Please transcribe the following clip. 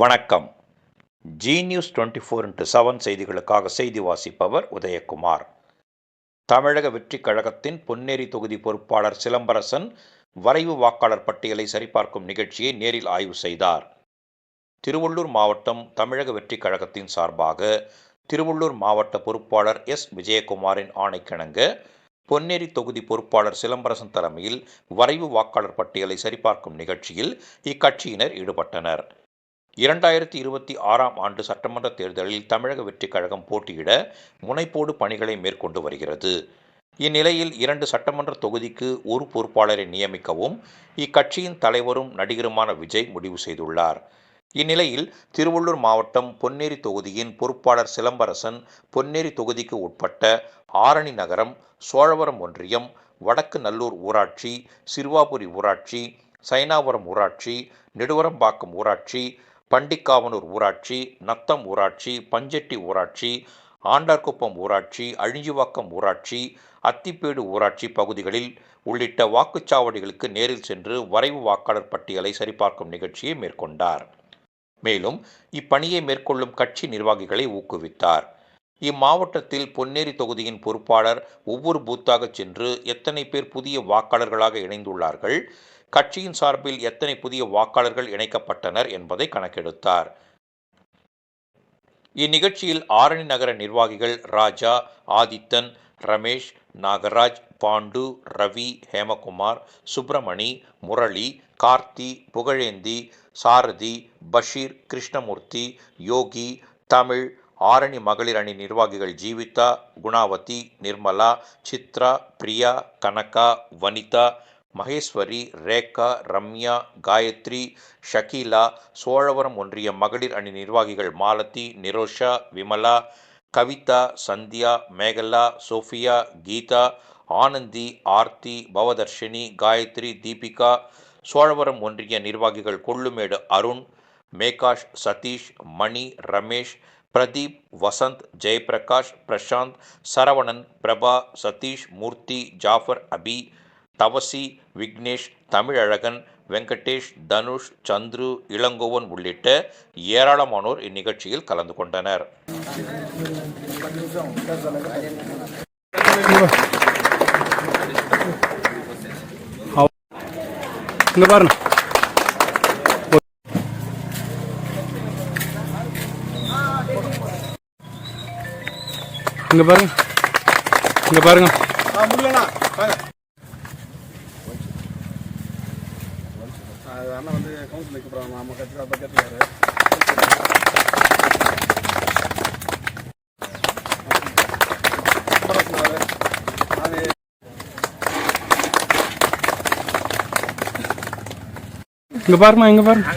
வணக்கம். Zee news twenty four into seven செய்திகளுக்காக செய்தி வாசிப்பவர் உதயகுமார். தமிழக வெற்றிக் கழகத்தின் பொன்னேரி தொகுதி பொறுப்பாளர் சிலம்பரசன் வரைவு வாக்காளர் பட்டியலை சரிபார்க்கும் நிகழ்ச்சியை நேரில் ஆய்வு செய்தார். திருவள்ளூர் மாவட்டம் தமிழக வெற்றிக் கழகத்தின் சார்பாக திருவள்ளூர் மாவட்ட பொறுப்பாளர் எஸ் விஜயகுமாரின் ஆணைக்கிணங்க பொன்னேரி தொகுதி பொறுப்பாளர் சிலம்பரசன் தலைமையில் வரைவு வாக்காளர் பட்டியலை சரிபார்க்கும் நிகழ்ச்சியில் இக்கட்சியினர் ஈடுபட்டனர். இரண்டாயிரத்தி இருபத்தி ஆறாம் ஆண்டு சட்டமன்ற தேர்தலில் தமிழக வெற்றிக் கழகம் போட்டியிட முனைப்போடு பணிகளை மேற்கொண்டு வருகிறது. இந்நிலையில் இரண்டு சட்டமன்ற தொகுதிக்கு ஒரு பொறுப்பாளரை நியமிக்கவும் இக்கட்சியின் தலைவரும் நடிகருமான விஜய் முடிவு செய்துள்ளார். இந்நிலையில் திருவள்ளூர் மாவட்டம் பொன்னேரி தொகுதியின் பொறுப்பாளர் சிலம்பரசன் பொன்னேரி தொகுதிக்கு உட்பட்ட ஆரணி நகரம் சோழவரம் ஒன்றியம் வடக்கு நல்லூர் ஊராட்சி சிறுவாபுரி ஊராட்சி சைனாபுரம் ஊராட்சி நெடுவரம்பாக்கம் ஊராட்சி பண்டிக்காவனூர் ஊராட்சி நத்தம் ஊராட்சி பஞ்செட்டி ஊராட்சி ஆண்டார்குப்பம் ஊராட்சி அழிஞ்சிவாக்கம் ஊராட்சி அத்திப்பேடு ஊராட்சி பகுதிகளில் உள்ளிட்ட வாக்குச்சாவடிகளுக்கு நேரில் சென்று வரைவு வாக்காளர் பட்டியலை சரிபார்க்கும் நிகழ்ச்சியை மேற்கொண்டார். மேலும் இப்பணியை மேற்கொள்ளும் கட்சி நிர்வாகிகளை ஊக்குவித்தார். இம்மாவட்டத்தில் பொன்னேரி தொகுதியின் பொறுப்பாளர் ஒவ்வொரு பூத்தாக சென்று எத்தனை பேர் புதிய வாக்காளர்களாக இணைந்துள்ளார்கள் கட்சியின் சார்பில் எத்தனை புதிய வாக்காளர்கள் இணைக்கப்பட்டனர் என்பதை கணக்கெடுத்தார். இந்நிகழ்ச்சியில் ஆரணி நகர நிர்வாகிகள் ராஜா ஆதித்தன் ரமேஷ் நாகராஜ் பாண்டு ரவி ஹேமகுமார் சுப்பிரமணி முரளி கார்த்தி புகழேந்தி சாரதி பஷீர் கிருஷ்ணமூர்த்தி யோகி தமிழ் ஆரணி மகளிர் அணி நிர்வாகிகள் ஜீவிதா குணாவதி நிர்மலா சித்ரா பிரியா கனகா வனிதா மகேஸ்வரி ரேகா ரம்யா காயத்ரி ஷகீலா சோழவரம் ஒன்றிய மகளிர் அணி நிர்வாகிகள் மாலதி நிரோஷா விமலா கவிதா சந்தியா மேகலா சோஃபியா கீதா ஆனந்தி ஆர்த்தி பவதர்ஷினி காயத்ரி தீபிகா சோழவரம் ஒன்றிய நிர்வாகிகள் கொள்ளுமேடு அருண் மேகாஷ் சதீஷ் மணி ரமேஷ் பிரதீப் வசந்த் ஜெயபிரகாஷ் பிரசாந்த் சரவணன் பிரபா சதீஷ் மூர்த்தி ஜாஃபர் அபி தவசி விக்னேஷ் தமிழழகன் வெங்கடேஷ் தனுஷ் சந்துரு இளங்கோவன் உள்ளிட்ட ஏராளமானோர் இந்நிகழ்ச்சியில் கலந்து கொண்டனர். இங்க பாருங்க. இங்க பாருங்க இங்க பாருங்க அது அண்ணன் வந்து கவுன்சில் வைக்க போகிறாங்க நம்ம கட்சி அதை கேட்டுக்காரு இங்க பாருமா இங்க பாருங்க